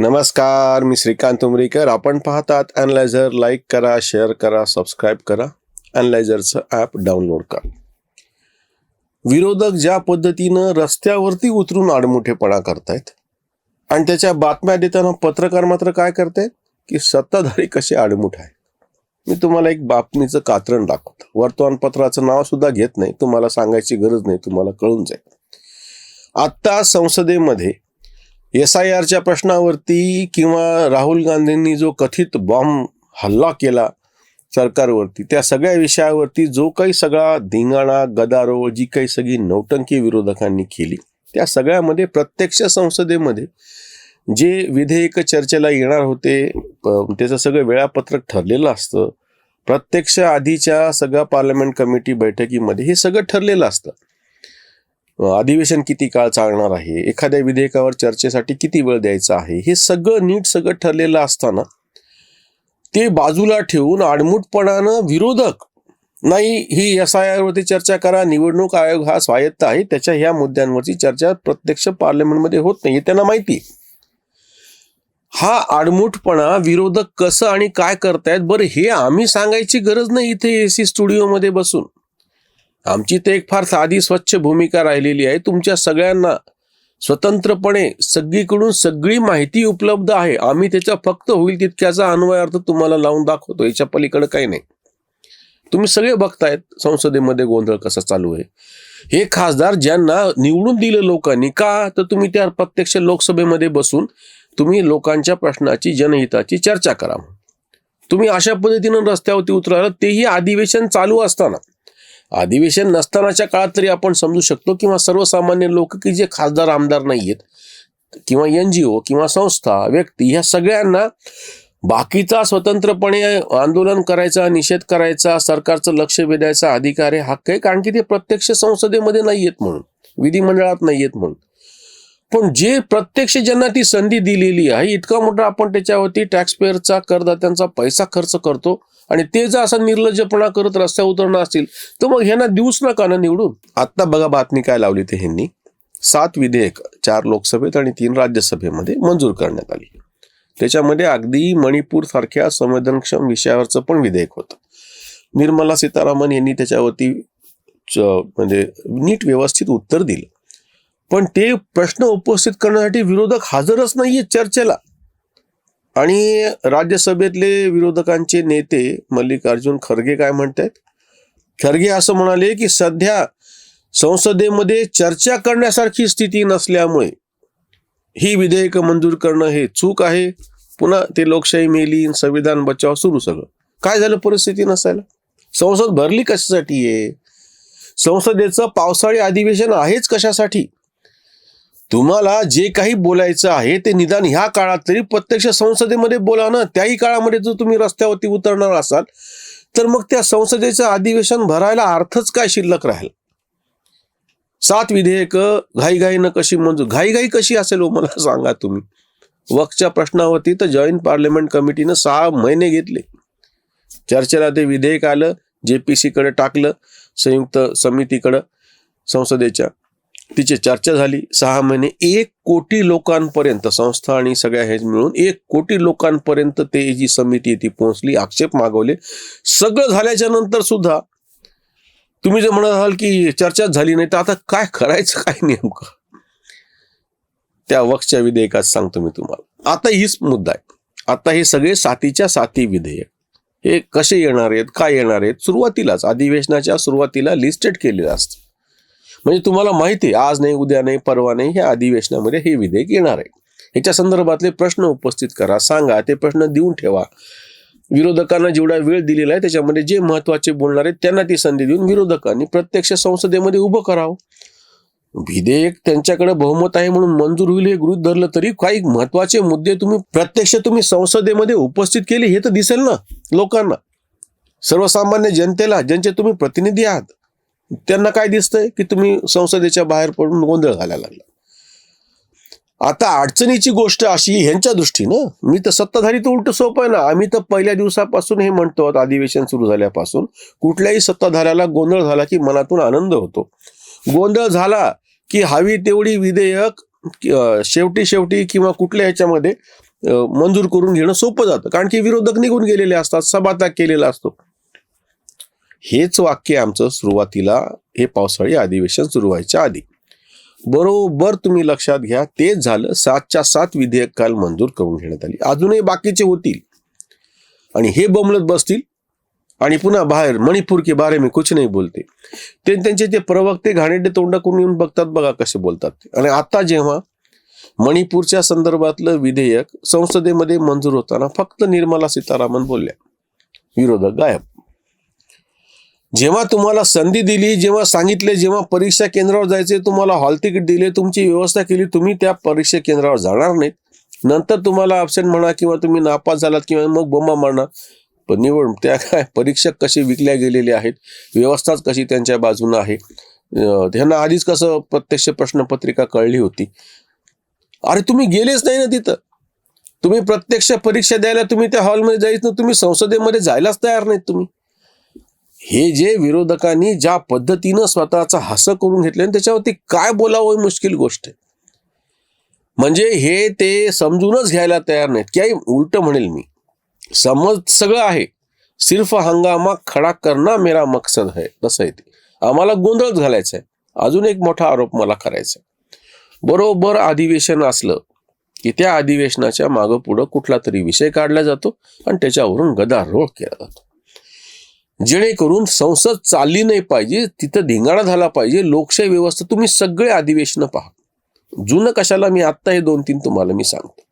नमस्कार मी श्रीकांत उमरीकर. आपण पाहतात अनलायझर लाईक करा शेअर करा सबस्क्राईब करा. अनलायझरचं ॲप डाउनलोड करा. विरोधक ज्या पद्धतीनं रस्त्यावरती उतरून आडमुठेपणा करतायत आणि त्याच्या बातम्या देताना पत्रकार मात्र काय करतायत? की सत्ताधारी कसे आडमुठ आहे मी तुम्हाला एक बातमीचं कात्रण दाखवतो. वर्तमानपत्राचं नाव सुद्धा घेत नाही. तुम्हाला सांगायची गरज नाही. तुम्हाला कळून जाईल. आत्ता संसदेमध्ये एस आय आरच्या प्रश्नावरती किंवा राहुल गांधींनी जो कथित बॉम्ब हल्ला केला सरकारवरती त्या सगळ्या विषयावरती जो काही सगळा धिंगाणा गदारोळ जी काही सगळी नौटंकी विरोधकांनी केली त्या सगळ्यामध्ये प्रत्यक्ष संसदेमध्ये जे विधेयक चर्चेला येणार होते त्याचं सगळं वेळापत्रक ठरलेलं असतं प्रत्यक्ष आधीच्या सगळ्या पार्लमेंट कमिटी बैठकीमध्ये हे सगळं ठरलेलं असतं. अधिवेशन किती काळ चालणार आहे? एखाद्या विधेयकावर चर्चेसाठी किती वेळ द्यायचा आहे? हे सगळं नीट सगळं ठरलेलं असताना ते बाजूला ठेवून आडमुटपणानं विरोधक नाही ही एस आय आरवरती चर्चा करा निवडणूक आयोग हा स्वायत्त आहे त्याच्या ह्या मुद्द्यांवरची चर्चा प्रत्यक्ष पार्लमेंटमध्ये होत नाही हे त्यांना माहिती हा आडमुठपणा विरोधक कसं आणि काय करतायत बरं हे आम्ही सांगायची गरज नाही इथे एसी स्टुडिओमध्ये बसून. आमची तर एक फार साधी स्वच्छ भूमिका राहिलेली आहे. तुमच्या सगळ्यांना स्वतंत्रपणे सगळीकडून सगळी माहिती उपलब्ध आहे. आम्ही त्याचा फक्त होईल तितक्याचा अन्वय अर्थ तुम्हाला लावून दाखवतो. याच्या पलीकडे काही नाही. तुम्ही सगळे बघतायत संसदेमध्ये गोंधळ कसा चालू आहे. हे खासदार ज्यांना निवडून दिलं लोकांनी का तर तुम्ही त्या प्रत्यक्ष लोकसभेमध्ये बसून तुम्ही लोकांच्या प्रश्नाची जनहिताची चर्चा करा तुम्ही अशा पद्धतीनं रस्त्यावरती उतरायला तेही अधिवेशन चालू असताना. अधिवेशन नसतानाच्या काळात तरी आपण समजू शकतो किंवा सर्वसामान्य लोक की जे खासदार आमदार नाही आहेत किंवा एन जी ओ किंवा संस्था व्यक्ती ह्या सगळ्यांना बाकीचा स्वतंत्रपणे आंदोलन करायचा निषेध करायचा सरकारचं लक्ष वेधायचा अधिकार आहे. हक्क आहे कारण की ते प्रत्यक्ष संसदेमध्ये नाही आहेत म्हणून विधिमंडळात नाही आहेत म्हणून. पण जे प्रत्यक्ष ज्यांना ती संधी दिलेली आहे इतका मोठा आपण त्याच्यावरती टॅक्सपेअरचा करदात्यांचा पैसा खर्च करतो आणि ते जर असा निर्लज्जपणा करत रस्त्यावर उतरणं असतील तर मग ह्यांना देऊच नका ना निवडून. आत्ता बघा बातमी काय लावली ते ह्यांनी. सात विधेयक चार लोकसभेत आणि तीन राज्यसभेमध्ये मंजूर करण्यात आली. त्याच्यामध्ये अगदी मणिपूर सारख्या संवेदनक्षम विषयावरचं पण विधेयक होतं. निर्मला सीतारामन यांनी त्याच्यावरती च- म्हणजे नीट व्यवस्थित उत्तर दिलं. पण ते प्रश्न उपस्थित करण्यासाठी विरोधक हजरच नाहीये चर्चेला. आणि राज्यसभेतले विरोधकांचे नेते मल्लिकार्जुन खरगे काय म्हणतायत? खरगे असं म्हणाले की सध्या संसदेमध्ये चर्चा करण्यासारखी स्थिती नसल्यामुळे ही विधेयकं मंजूर करणं हे चूक आहे. पुन्हा ते लोकशाही मेली संविधान बचाव सुरू सगळं. काय झालं परिस्थिती नसायला? संसद भरली कशासाठी आहे? संसदेचं पावसाळी अधिवेशन आहेच कशासाठी? तुम्हाला जे काही बोलायचं आहे ते निदान ह्या काळात तरी प्रत्यक्ष संसदेमध्ये बोला ना. त्याही काळामध्ये जर तुम्ही रस्त्यावरती उतरणार असाल तर मग त्या संसदेचं अधिवेशन भरायला अर्थच काय शिल्लक राहील? सात विधेयक घाईघाईनं कशी मंजूर? घाईघाई कशी असेल हो मला सांगा तुम्ही. वक्तच्या प्रश्नावरती तर जॉईंट पार्लमेंट कमिटीनं सहा महिने घेतले. चर्चेला ते विधेयक आलं जे पी कडे टाकलं संयुक्त समितीकडं संसदेच्या. तिची चर्चा झाली. सहा महिने एक कोटी लोकांपर्यंत संस्था आणि सगळ्या हे मिळून एक कोटी लोकांपर्यंत ते जी समिती ती पोहोचली आक्षेप मागवले. सगळं झाल्याच्यानंतर सुद्धा तुम्ही जर म्हणत असाल की चर्चाच झाली नाही तर आता काय करायचं काय नेमकं? त्या वक्षच्या विधेयकात सांगतो मी तुम्हाला. आता हीच मुद्दा आहे. आता हे सगळे साथीच्या साथी विधेयक. हे कसे येणार आहेत काय येणार आहेत सुरुवातीलाच अधिवेशनाच्या सुरुवातीला लिस्टेड केलेलं असतं. म्हणजे तुम्हाला माहिती आहे आज नाही उद्या नाही परवा नाही ह्या अधिवेशनामध्ये हे विधेयक येणार आहे. ह्याच्या संदर्भातले प्रश्न उपस्थित करा सांगा ते प्रश्न देऊन ठेवा. विरोधकांना जेवढा वेळ दिलेला आहे त्याच्यामध्ये जे महत्त्वाचे बोलणार आहेत त्यांना ती संधी देऊन विरोधकांनी प्रत्यक्ष संसदेमध्ये उभं करावं. विधेयक त्यांच्याकडे बहुमत आहे म्हणून मंजूर होईल हे गृहित धरलं तरी काही महत्त्वाचे मुद्दे तुम्ही प्रत्यक्ष तुम्ही संसदेमध्ये उपस्थित केले हे तर दिसेल ना लोकांना. सर्वसामान्य जनतेला ज्यांचे तुम्ही प्रतिनिधी आहात त्यांना काय दिसतंय? की तुम्ही संसदेच्या बाहेर पडून गोंधळ घालायला लागला. आता अडचणीची गोष्ट अशी ह्यांच्या दृष्टीनं मी तर सत्ताधारी तर उलट सोपं आहे ना. आम्ही तर पहिल्या दिवसापासून हे म्हणतो अधिवेशन सुरू झाल्यापासून कुठल्याही सत्ताधाऱ्याला गोंधळ झाला की मनातून आनंद होतो. गोंधळ झाला की हवी तेवढी विधेयक शेवटी शेवटी किंवा कुठल्या ह्याच्यामध्ये मंजूर करून घेणं सोपं जातं. कारण की विरोधक निघून गेलेले असतात सभात्याग केलेला असतो. हेच वाक्य आमचं सुरुवातीला हे पावसाळी अधिवेशन सुरू व्हायच्या आधी. बरोबर तुम्ही लक्षात घ्या तेच झालं सातच्या सात विधेयक काल मंजूर करून घेण्यात आली. अजूनही बाकीचे होतील. आणि हे बोंबलत बसतील. आणि पुन्हा बाहेर मणिपूर के बारे मी कुछ नाही बोलते. ते त्यांचे ते प्रवक्ते घाणेरडे तोंड करून येऊन बघतात बघा कसे बोलतात. आणि आता जेव्हा मणिपूरच्या संदर्भातलं विधेयक संसदेमध्ये मंजूर होताना फक्त निर्मला सीतारामन बोलल्या. विरोधक गायब. जेव्हा तुम्हाला संधी दिली जेव्हा सांगितले जेव्हा परीक्षा केंद्रावर जायचे तुम्हाला हॉल तिकीट दिले तुमची व्यवस्था केली तुम्ही त्या परीक्षा केंद्रावर जाणार नाहीत. नंतर तुम्हाला अब्सेंट म्हणा किंवा तुम्ही नापास झालात किंवा मग बोंबा मारणार. पण निवड त्या काय परीक्षक कसे विकल्या गेलेले आहेत व्यवस्थाच कशी त्यांच्या बाजूनं आहे त्यांना आधीच कसं प्रत्यक्ष प्रश्नपत्रिका कळली होती. अरे तुम्ही गेलेच नाही ना तिथं. तुम्ही प्रत्यक्ष परीक्षा द्यायला तुम्ही त्या हॉलमध्ये जायचं तुम्ही संसदेमध्ये जायलाच तयार नाहीत तुम्ही. हे जे विरोधकांनी ज्या पद्धतीनं स्वतःचा हसं करून घेतले त्याच्यावरती काय बोलावं ही मुश्किल गोष्ट आहे. म्हणजे हे ते समजूनच घ्यायला तयार नाहीत. काही उलट म्हणेल मी. समज सगळं आहे. सिर्फ हंगामा खडा करणं मेरा मकसद है. तसं आहे ते. आम्हाला गोंधळच घालायचा आहे. अजून एक मोठा आरोप मला करायचा आहे. बरोबर अधिवेशन असलं की त्या अधिवेशनाच्या मागं पुढं कुठला तरी विषय काढला जातो आणि त्याच्यावरून गदारोळ केला जातो. जेणेकरून संसद चालली नाही पाहिजे तिथं धिंगाणा झाला पाहिजे लोकशाही व्यवस्था तुम्ही सगळे अधिवेशनं पहा. जुनं कशाला मी आत्ता हे दोन तीन तुम्हाला मी सांगतो.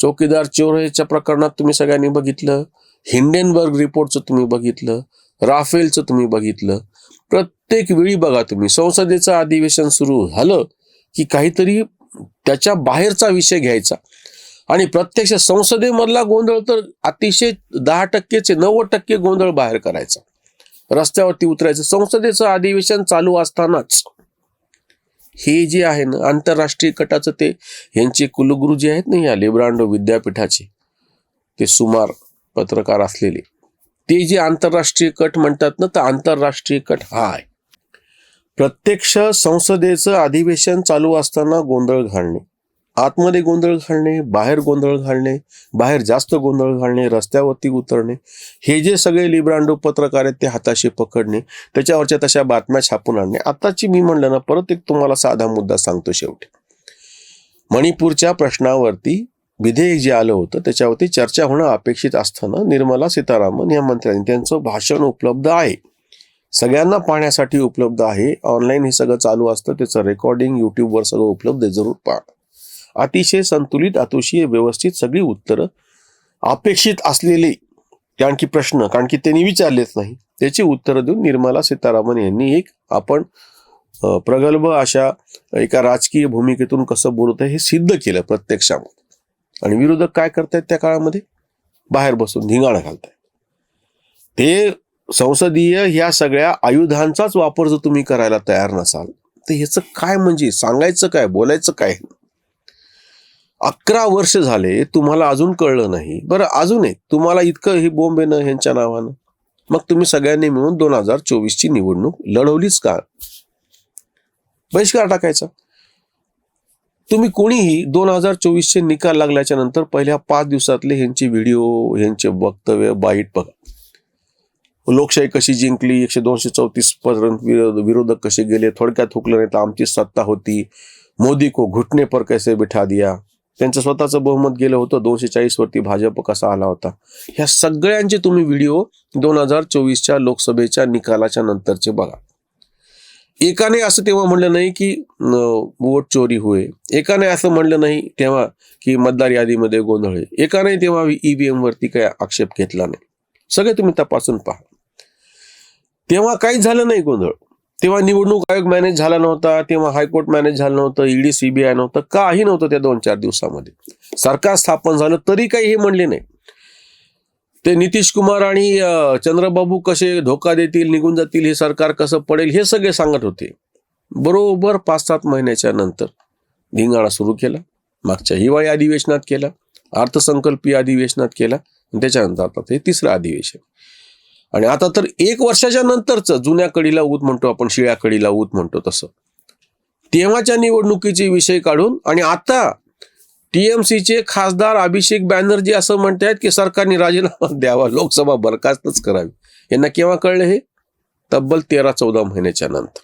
चौकीदार चोरेच्या प्रकरणात तुम्ही सगळ्यांनी बघितलं हिंडेनबर्ग रिपोर्टचं तुम्ही बघितलं राफेलचं तुम्ही बघितलं. प्रत्येक वेळी बघा तुम्ही संसदेचं अधिवेशन सुरू झालं की काहीतरी त्याच्या बाहेरचा विषय घ्यायचा. आणि प्रत्यक्ष संसदेमधला गोंधळ तर अतिशय दहा टक्केचे नव्वद टक्के गोंधळ बाहेर करायचा. रस्त्यावरती उतरायचं. संसदेचं अधिवेशन चालू असतानाच हे जे आहे ना आंतरराष्ट्रीय कटाचं ते यांचे कुलगुरू जे आहेत ना या लेब्रांडो विद्यापीठाचे ते सुमार पत्रकार असलेले. ते जे आंतरराष्ट्रीय कट म्हणतात ना तर आंतरराष्ट्रीय कट हा आहे. प्रत्यक्ष संसदेचं अधिवेशन चालू असताना गोंधळ घालणे. आतमध्ये गोंधळ घालणे बाहेर गोंधळ घालणे बाहेर जास्त गोंधळ घालणे रस्त्यावरती उतरणे हे जे सगळे लिब्रांडो पत्रकार आहेत ते हाताशी पकडणे त्याच्यावरच्या तशा बातम्या छापून आणणे. आताची मी म्हणलं ना परत एक तुम्हाला साधा मुद्दा सांगतो शेवटी. मणिपूरच्या प्रश्नावरती विधेयक जे आलं होतं त्याच्यावरती चर्चा होणं अपेक्षित असताना निर्मला सीतारामन या मंत्र्यांनी त्यांचं भाषण उपलब्ध आहे. सगळ्यांना पाहण्यासाठी उपलब्ध आहे. ऑनलाईन हे सगळं चालू असतं त्याचं रेकॉर्डिंग युट्यूबवर सगळं उपलब्ध आहे. जरूर पाहा. अतिशय संतुलित अतिशय व्यवस्थित सगळी उत्तरं अपेक्षित असलेले कारण की प्रश्न कारण की त्यांनी विचारलेच नाही. त्याची उत्तरं देऊन निर्मला सीतारामन यांनी एक आपण प्रगल्भ अशा एका राजकीय भूमिकेतून कसं बोलत आहे हे सिद्ध केलं प्रत्यक्षामध्ये. आणि विरोधक काय करतायत त्या काळामध्ये? बाहेर बसून धिंगाणा घालतायत. ते संसदीय ह्या सगळ्या आयुधांचाच वापर जर तुम्ही करायला तयार नसाल तर ह्याचं काय म्हणजे? सांगायचं काय? बोलायचं काय? अकरा वर्ष झाले तुम्हाला अजून कळलं नाही. बरं अजून एक तुम्हाला इतकं हे बॉम्ब आहे ह्यांच्या नावानं? मग तुम्ही सगळ्यांनी मिळून दोन हजार चोवीसची निवडणूक लढवलीच का? बहिष्कार टाकायचा. तुम्ही कोणीही दोन हजार चोवीसचे निकाल लागल्याच्या नंतर पहिल्या पाच दिवसातले ह्यांचे व्हिडिओ ह्यांचे वक्तव्य बाईट बघा. लोकशाही कशी जिंकली एकशे दोनशे चौतीस पर्यंत विरोध विरोधक कसे गेले थोडक्यात हुकलं नाही तर आमची सत्ता होती. मोदी को घुटने पर कैसे बिठा दिया? त्यांचं स्वतःचं बहुमत गेलं होतं. दोनशे चाळीस वरती भाजप कसा आला होता? ह्या सगळ्यांचे तुम्ही व्हिडिओ दोन हजार चोवीसच्या लोकसभेच्या निकालाच्या नंतरचे बघा. एकाने असं तेव्हा म्हणलं नाही की वोट चोरी होय. एकाने असं म्हणलं नाही तेव्हा की मतदार यादीमध्ये गोंधळ आहे. एकाने तेव्हा ईव्हीएम वरती काही आक्षेप घेतला नाही. सगळे तुम्ही तपासून पहा. तेव्हा काहीच झालं नाही गोंधळ. तेव्हा निवडणूक आयोग मॅनेज झाला नव्हता तेव्हा हायकोर्ट मॅनेज झालं नव्हतं ईडी सीबीआय नव्हतं काही नव्हतं त्या दोन चार दिवसामध्ये. सरकार स्थापन झालं तरी काही हे म्हणले नाही. ते नितीश कुमार आणि चंद्रबाबू कसे धोका देतील निघून जातील हे सरकार कसं पडेल हे सगळे सांगत होते. बरोबर पाच सात महिन्याच्या नंतर धिंगाणा सुरू केला मागच्या हिवाळी अधिवेशनात केला अर्थसंकल्पीय अधिवेशनात केला आणि त्याच्यानंतर आता ते तिसरं अधिवेशन. आणि आता तर एक वर्षाच्या नंतरचं जुन्या कडीला ऊत म्हणतो आपण शिळ्या कडीला ऊत म्हणतो तसं. तेव्हाच्या निवडणुकीचे विषय काढून आणि आता टीएमसीचे खासदार अभिषेक बॅनर्जी असं म्हणतात की सरकारने राजीनामा द्यावा लोकसभा बरखास्तच करावी. यांना केव्हा कळलं हे? तब्बल तेरा चौदा महिन्याच्या नंतर.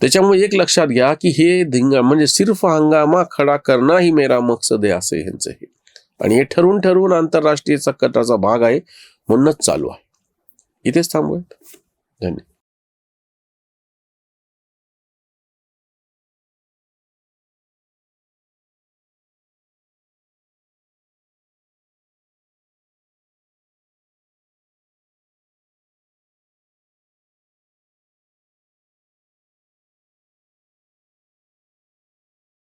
त्याच्यामुळे एक लक्षात घ्या की हे धिंगा म्हणजे सिर्फ हंगामा खडा करणं ही मेरा मकसद आहे असं ह्यांचं हे. आणि हे ठरवून ठरवून आंतरराष्ट्रीय संकटाचा भाग आहे म्हणूनच चालू आहे. it is time with then